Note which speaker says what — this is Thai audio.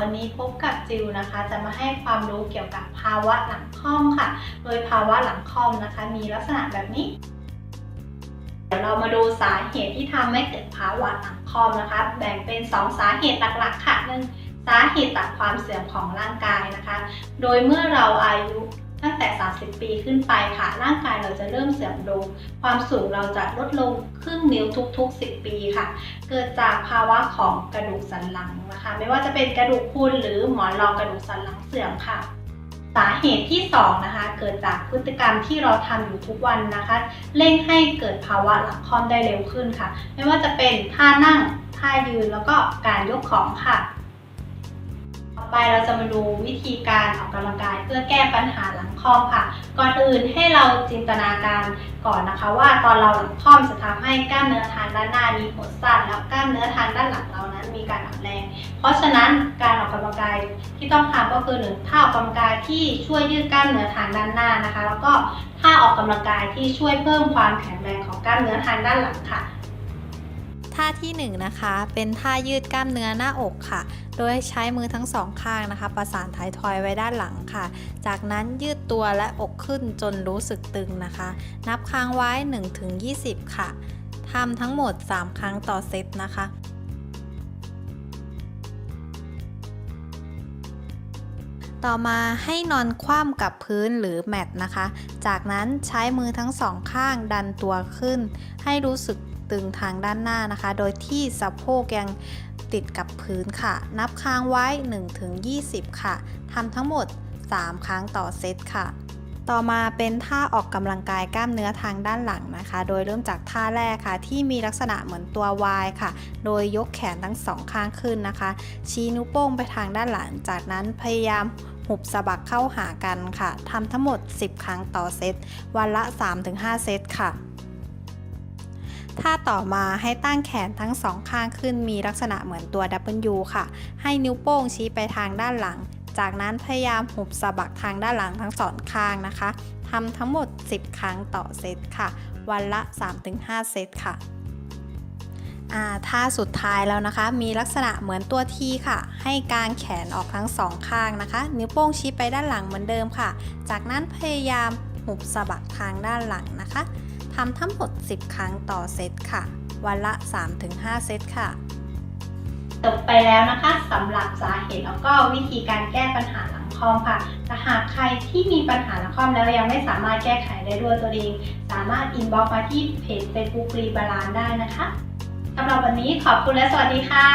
Speaker 1: วันนี้พบกับจิวนะคะ จะมาให้ความรู้เกี่ยวกับภาวะหลังค่อมค่ะ โดยภาวะหลังค่อมนะคะ มีลักษณะแบบนี้ เดี๋ยวเรามาดูสาเหตุที่ทำให้เกิดภาวะหลังค่อมนะคะ แบ่งเป็น 2 สาเหตุหลักๆ ค่ะหนึ่งสาเหตุจากความเสื่อมของร่างกายนะคะ โดยเมื่อเราอายุ ตั้งแต่ 30 ปีขึ้นไปค่ะ ร่างกายเราจะเริ่มเสื่อมลง ความสูงเราจะลดลงครึ่งนิ้วทุก ๆ 10 ปีค่ะ เกิดจากภาวะของกระดูกสันหลังนะคะ ไม่ว่าจะเป็นกระดูกพรุนหรือหมอนรองกระดูกสันหลังเสื่อมค่ะสาเหตุที่2นะคะเกิดจากพฤติกรรมที่เราทำอยู่ทุกวันนะคะเร่งให้เกิดภาวะหลังค่อมได้เร็วขึ้นค่ะ ไม่ว่าจะเป็นท่านั่งท่ายืนแล้วก็การยกของค่ะ ไปเราจะมาดูวิธีการออกกำลังกาย เพื่อแก้ปัญหาหลังค่อมค่ะ ก่อนอื่นให้เราจินตนาการก่อนนะคะ ว่าตอนเราหลังค่อมจะทำให้กล้ามเนื้อทางด้านหน้ามีหดสั้นแล้วกล้ามเนื้อทางด้านหลังเรานั้นมีการอ่อนแรง เพราะฉะนั้นการออกกำลังกายที่ต้องทำก็คือหนึ่งท่าออกกำลังกายที่ช่วยยืดกล้ามเนื้อทางด้านหน้านะคะ แล้วก็ท่าออกกำลังกายที่ช่วยเพิ่มความแข็งแรงของกล้ามเนื้อทางด้านหลังค่ะ
Speaker 2: ท่าที่1นงนะคะ เป็นท่ายืดกล้ามเนื้อหน้าอกค่ะ โดยใช้มือทั้งสองข้างนะคะ ประสานท้ายทอยไว้ด้านหลังค่ะ จากนั้นยืดตัวและอกขึ้นจนรู้สึกตึงนะคะ นับค้างไว้ 1-20 ค่ะทำทั้งหมด 3 ครั้งต่อเซตนะคะต่อมาให้นอนคว่ำกับพื้นหรือแมตนะคะ จากนั้นใช้มือทั้งสองข้างดันตัวขึ้น ให้รู้สึก ตึงทางด้านหน้านะคะ โดยที่สะโพกยังติดกับพื้นค่ะ นับค้างไว้ 1-20 ค่ะทำทั้งหมด 3 ครั้งต่อเซตค่ะ ต่อมาเป็นท่าออกกำลังกายกล้ามเนื้อทางด้านหลังนะคะ โดยเริ่มจากท่าแรกค่ะ ที่มีลักษณะเหมือนตัว Y ค่ะ โดยยกแขนทั้งสองข้างขึ้นนะคะ ชี้นิ้วโป้งไปทางด้านหลัง จากนั้นพยายามหุบสะบักเข้าหากันค่ะทำทั้งหมด 10 ครั้งต่อเซต วันละ 3-5 เซตค่ะ ท่าต่อมาให้ตั้งแขนทั้งสองข้างขึ้นมีลักษณะเหมือนตัว W ค่ะ ให้นิ้วโป้งชี้ไปทางด้านหลัง จากนั้นพยายามหุบสะบักทางด้านหลังทั้งสองข้างนะคะทำทั้งหมด 10 ครั้งต่อเซตค่ะ วันละ 3-5 เซตค่ะท่าสุดท้ายแล้วนะคะ มีลักษณะเหมือนตัวทีค่ะ ให้กางแขนออกทั้งสองข้างนะคะ นิ้วโป้งชี้ไปด้านหลังเหมือนเดิมค่ะ จากนั้นพยายามหุบสะบักทางด้านหลังนะคะ ทำทั้งหมด 10 ครั้งต่อเซตค่ะ วันละ 3-5 เซตค่ะ
Speaker 1: จบไปแล้วนะคะสำหรับสาเหตุแล้วก็วิธีการแก้ปัญหาหลังคอมค่ะแต่หากใครที่มีปัญหาหลังคอมแล้วยังไม่สามารถแก้ไขได้ด้วยตัวเอง สามารถอินบ็อกมาที่เพจ Facebook รีบาลานได้นะคะสำหรับวันนี้ขอบคุณและสวัสดีค่ะ